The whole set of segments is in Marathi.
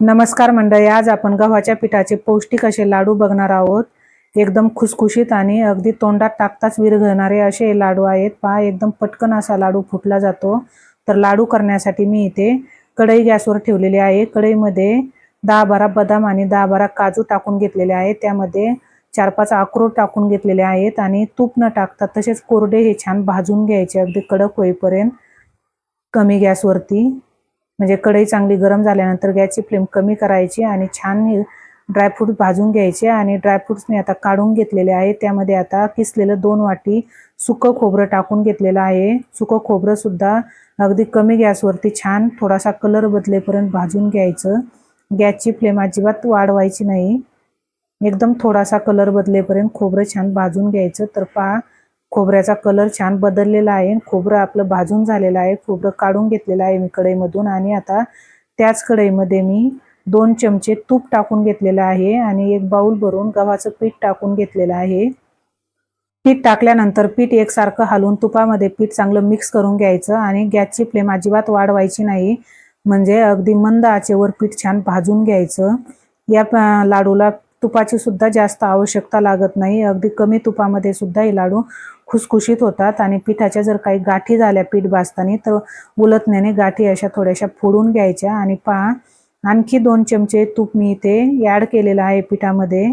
नमस्कार मंडळी आज आपण गव्हाच्या पिठाचे पौष्टिक असे लाडू बघणार आहोत. एकदम खुसखुशीत आणि अगदी तोंडात टाकताच विरघळणारे असे लाडू आहेत. पहा एकदम पटकन असा लाडू फुटला जातो. तर लाडू करण्यासाठी मी इथे कढई गॅसवर ठेवलेली आहे. कढईमध्ये दहा बारा बदाम आणि दहा बारा काजू टाकून घेतलेले आहेत. त्यामध्ये चार पाच अक्रोड टाकून घेतलेले आहेत आणि तूप न टाकता तसेच कोरडे हे छान भाजून घ्यायचे. अगदी कडक होईपर्यंत कमी गॅसवरती म्हणजे कढई चांगली गरम झाल्यानंतर गॅसची फ्लेम कमी करायची आणि छान ड्रायफ्रूट भाजून घ्यायचे. आणि ड्रायफ्रूट्स मी आता काढून घेतलेले आहे त्यामध्ये आता किसलेलं दोन वाटी सुकं खोबरं टाकून घेतलेलं आहे. सुकं खोबरंसुद्धा अगदी कमी गॅसवरती छान थोडासा कलर बदलेपर्यंत भाजून घ्यायचं. गॅसची फ्लेम अजिबात वाढवायची नाही. एकदम थोडासा कलर बदलेपर्यंत खोबरं छान भाजून घ्यायचं. तर पहा खोबऱ्याचा कलर छान बदललेला आहे. खोबरं आपलं भाजून झालेलं आहे. खोबरं काढून घेतलेलं आहे मी कढईमधून. आणि आता त्याच कढईमध्ये मी दोन चमचे तूप टाकून घेतलेलं आहे. आणि एक बाऊल भरून गव्हाचं पीठ टाकून घेतलेलं आहे. पीठ टाकल्यानंतर पीठ एकसारखं हलवून तुपामध्ये पीठ चांगलं मिक्स करून घ्यायचं. आणि गॅसची फ्लेम अजिबात वाढवायची नाही. म्हणजे अगदी मंद आचेवर पीठ छान भाजून घ्यायचं. या लाडूला तुपाची सुद्धा जास्त आवश्यकता लागत नाही. अगदी कमी तुपामध्ये सुद्धा हे लाडू खुसखुशीत होतात आणि पिठाच्या जर काही गाठी झाल्या पीठ भाजताना तर उलटण्याने गाठी अशा थोड्याशा फोडून घ्यायच्या आणि पहा आणखी दोन चमचे तूप मी इथे ॲड केलेलं आहे पिठामध्ये.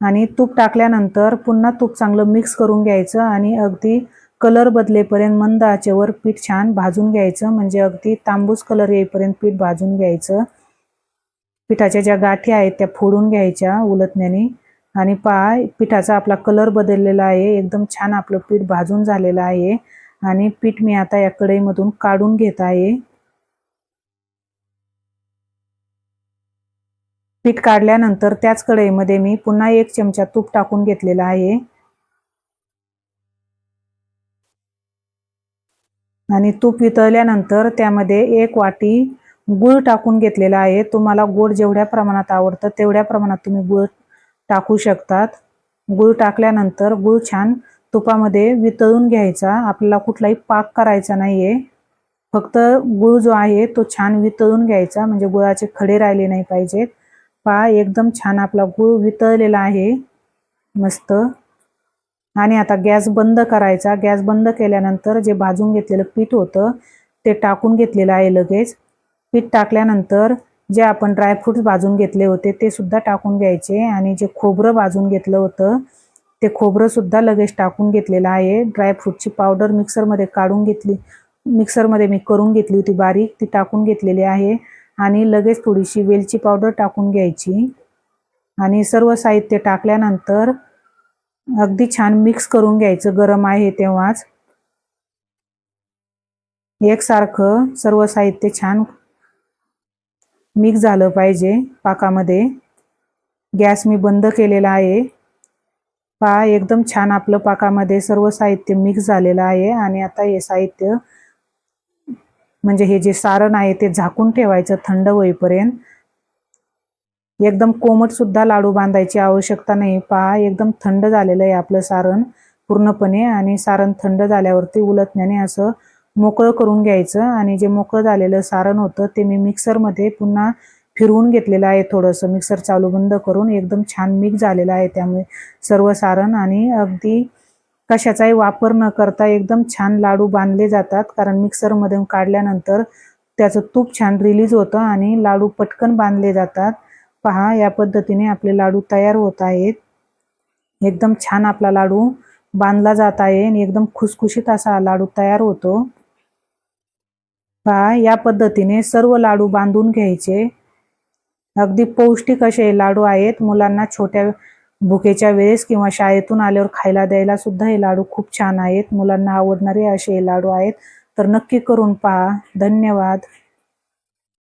आणि तूप टाकल्यानंतर पुन्हा तूप चांगलं मिक्स करून घ्यायचं आणि अगदी कलर बदलेपर्यंत मंद आचेवर पीठ छान भाजून घ्यायचं. म्हणजे अगदी तांबूस कलर येईपर्यंत पीठ भाजून घ्यायचं. पिठाच्या ज्या गाठी आहेत त्या फोडून घ्यायच्या उलटण्याने आणि पाय पिठाचा आपला कलर बदललेला आहे. एकदम छान आपलं पीठ भाजून झालेलं आहे. आणि पीठ मी आता या कढईमधून काढून घेत आहे. पीठ काढल्यानंतर त्याच कढईमध्ये मी पुन्हा एक चमचा तूप टाकून घेतलेला आहे. आणि तूप वितळल्यानंतर त्यामध्ये एक वाटी गूळ टाकून घेतलेला आहे. तुम्हाला गोड जेवढ्या प्रमाणात आवडतं तेवढ्या प्रमाणात तुम्ही गूळ टाकू शकतात. गूळ टाकल्यानंतर गूळ छान तुपामध्ये वितळून घ्यायचा. आपल्याला कुठलाही पाक करायचा नाही आहे फक्त गूळ जो आहे तो छान वितळून घ्यायचा. म्हणजे गुळाचे खडे राहिले नाही पाहिजेत. पहा एकदम छान आपला गूळ वितळलेला आहे. मस्त. आणि आता गॅस बंद करायचा. गॅस बंद केल्यानंतर जे भाजून घेतलेलं पीठ होतं ते टाकून घेतलेलं आहे लगेच. पीठ टाकल्यानंतर जे आपण ड्रायफ्रूट्स भाजून घेतले होते ते सुद्धा टाकून घ्यायचे आणि जे खोबरं भाजून घेतलं होतं ते खोबरंसुद्धा लगेच टाकून घेतलेलं आहे. ड्रायफ्रूटची पावडर मिक्सरमध्ये काढून घेतली मिक्सरमध्ये मी करून घेतली होती बारीक ती टाकून घेतलेली आहे. आणि लगेच थोडीशी वेलची पावडर टाकून घ्यायची. आणि सर्व साहित्य टाकल्यानंतर अगदी छान मिक्स करून घ्यायचं गरम आहे तेव्हाच. एकसारखं सर्व साहित्य छान मिक्स झालं पाहिजे पाकामध्ये. गॅस मी बंद केलेला आहे. पहा एकदम छान आपलं पाकामध्ये सर्व साहित्य मिक्स झालेलं आहे आणि आता हे साहित्य म्हणजे हे जे सारण आहे ते झाकून ठेवायचं थंड होईपर्यंत. एकदम कोमट सुद्धा लाडू बांधायची आवश्यकता नाही. पहा एकदम थंड झालेलं आहे आपलं सारण पूर्णपणे आणि सारण थंड झाल्यावरती उलटण्याने असं मोकळं करून घ्यायचं आणि जे मोकळं झालेलं सारण होतं ते मी मिक्सरमध्ये पुन्हा फिरवून घेतलेलं आहे थोडंसं. मिक्सर चालू बंद करून एकदम छान मिक्स झालेलं आहे त्यामुळे सर्व सारण आणि अगदी कशाचाही वापर न करता एकदम छान लाडू बांधले जातात कारण मिक्सरमधून काढल्यानंतर त्याचं तूप छान रिलीज होतं आणि लाडू पटकन बांधले जातात. पहा या पद्धतीने आपले लाडू तयार होत आहेत. एकदम छान आपला लाडू बांधला जात आहे आणि एकदम खुसखुशीत असा लाडू तयार होतो. पहा या पद्धतीने सर्व लाडू बांधून घ्यायचे. अगदी पौष्टिक असे लाडू आहेत. मुलांना छोट्या भुकेच्या वेळेस किंवा शाळेतून आल्यावर खायला द्यायला सुद्धा हे लाडू खूप छान आहेत. मुलांना आवडणारे असे हे लाडू आहेत. तर नक्की करून पहा. धन्यवाद.